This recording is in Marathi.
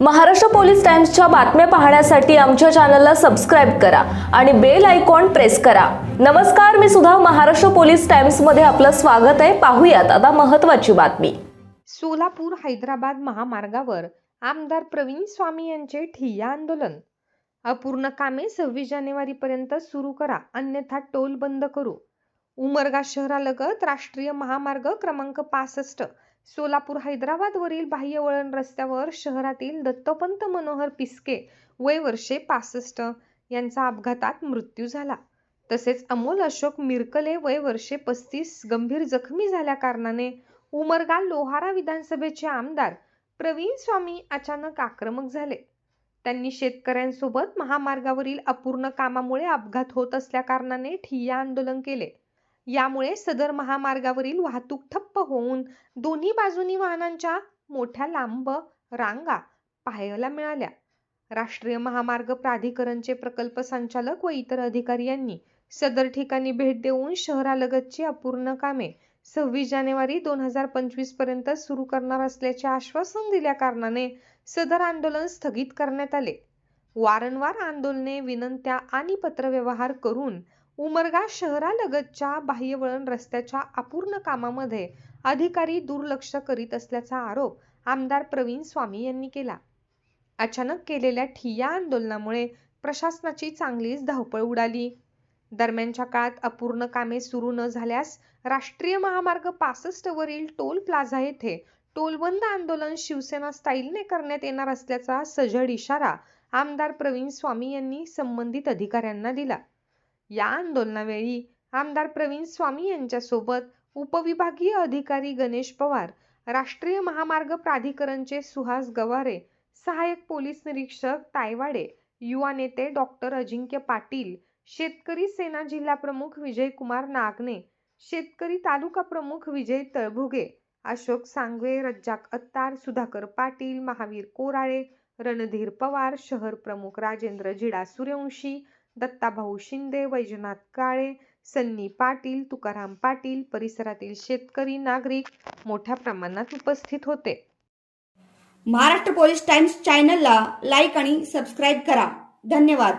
महाराष्ट्र पोलीस टाइम्सच्या बातम्या पाहण्यासाठी आमच्या चॅनलला सबस्क्राईब करा आणि बेल आयकॉन प्रेस करा. नमस्कार मी सुद्धा महाराष्ट्र पोलीस टाइम्समध्ये आपलं स्वागत आहे. पाहूयात आता महत्वाची बातमी. सोलापूर हैदराबाद महामार्गावर आमदार प्रवीण स्वामी यांचे ठिय्या आंदोलन. अपूर्ण कामे सव्वीस जानेवारीपर्यंत सुरू करा अन्यथा टोल बंद करू. उमरगा शहरालगत राष्ट्रीय महामार्ग क्रमांक पासष्ट सोलापूर हैदराबादवरील बाह्यवळण बाह्य वळण रस्त्यावर शहरातील दत्तोपंत मनोहर पिस्के वय वर्षे पासष्ट यांचा अपघातात मृत्यू झाला. तसेच अमोल अशोक मिरकले वय वर्षे पस्तीस गंभीर जखमी झाल्या कारणाने उमरगा लोहारा विधानसभेचे आमदार प्रवीण स्वामी अचानक आक्रमक झाले. त्यांनी शेतकऱ्यांसोबत महामार्गावरील अपूर्ण कामामुळे अपघात होत असल्याकारणाने ठिय्या आंदोलन केले. यामुळे सदर महामार्गावरील वाहतूक ठप्प होऊन दोन्ही बाजूनी वाहनांच्या मोठ्या लांब रांगा पाहायला मिळाल्या. राष्ट्रीय महामार्ग प्राधिकरणचे प्रकल्प संचालक व इतर अधिकारी यांनी सदर ठिकाणी भेट देऊन शहरालगतची अपूर्ण कामे सव्वीस जानेवारी दोन हजार पंचवीसपर्यंत सुरू करणार असल्याचे आश्वासन दिल्या कारणाने सदर आंदोलन स्थगित करण्यात आले. वारंवार आंदोलने विनंत्या आणि पत्रव्यवहार करून उमरगा शहरालगतच्या बाह्यवळण रस्त्याच्या अपूर्ण कामामध्ये अधिकारी दुर्लक्ष करीत असल्याचा आरोप आमदार प्रवीण स्वामी यांनी केला. अचानक केलेल्या ठिय्या आंदोलनामुळे प्रशासनाची चांगलीच धावपळ उडाली. दरम्यानच्या काळात अपूर्ण कामे सुरू न झाल्यास राष्ट्रीय महामार्ग पासष्ट वरील टोल प्लाझा येथे टोलबंद आंदोलन शिवसेना स्टाईलने करण्यात येणार असल्याचा सजड इशारा आमदार प्रवीण स्वामी यांनी संबंधित अधिकाऱ्यांना दिला. या आंदोलनावेळी आमदार प्रवीण स्वामी यांच्यासोबत उपविभागीय अधिकारी गणेश पवार राष्ट्रीय महामार्ग प्राधिकरणचे सुहास गवारे सहाय्यक पोलीस निरीक्षक तायवाडे युवा नेते डॉक्टर अजिंक्य पाटील शेतकरी सेना जिल्हा प्रमुख विजयकुमार नागने शेतकरी तालुका प्रमुख विजय तळभुगे अशोक सांगवे रज्जाक अत्तार सुधाकर पाटील महावीर कोराळे रणधीर पवार शहर प्रमुख राजेंद्र जिडा सूर्यवंशी दत्ताभाऊ शिंदे वैजनाथ काळे सन्नी पाटील तुकाराम पाटील परिसरातील शेतकरी नागरिक मोठ्या प्रमाणात उपस्थित होते. महाराष्ट्र पोलीस टाइम्स चॅनलला लाईक आणि सबस्क्राईब करा. धन्यवाद.